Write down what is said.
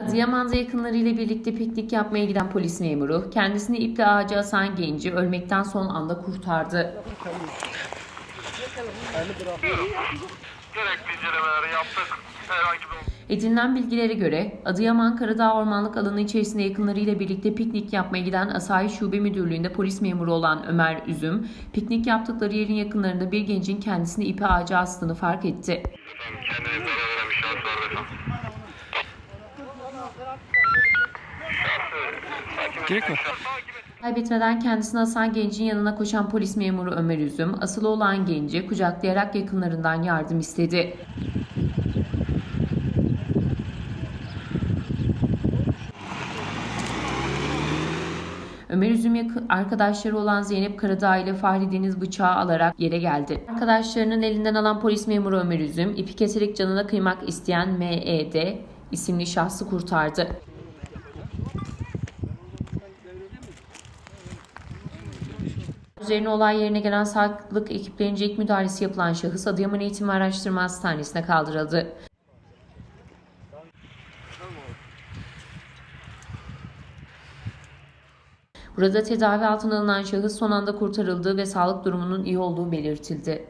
Adıyaman'da yakınlarıyla birlikte piknik yapmaya giden polis memuru kendisini iple ağaca asan genci ölmekten son anda kurtardı. Edinilen bilgilere göre Adıyaman Karadağ Ormanlık alanı içerisinde yakınlarıyla birlikte piknik yapmaya giden Asayiş Şube Müdürlüğü'nde polis memuru olan Ömer Üzüm, piknik yaptıkları yerin yakınlarında bir gencin kendisini ipe ağaca astığını fark etti. efendim Gerek var. Kaybetmeden kendisini asan gencin yanına koşan polis memuru Ömer Üzüm, asılı olan genci kucaklayarak yakınlarından yardım istedi. Ömer Üzüm arkadaşları olan Zeynep Karadağ ile Fahri Deniz bıçağı alarak yere geldi. Arkadaşlarının elinden alan polis memuru Ömer Üzüm, ipi keserek canına kıymak isteyen M.E.D. isimli şahsı kurtardı. Üzerine olay yerine gelen sağlık ekiplerince ilk müdahalesi yapılan şahıs Adıyaman Eğitim ve Araştırma Hastanesi'ne kaldırıldı. Burada tedavi altına alınan şahıs son anda kurtarıldığı ve sağlık durumunun iyi olduğu belirtildi.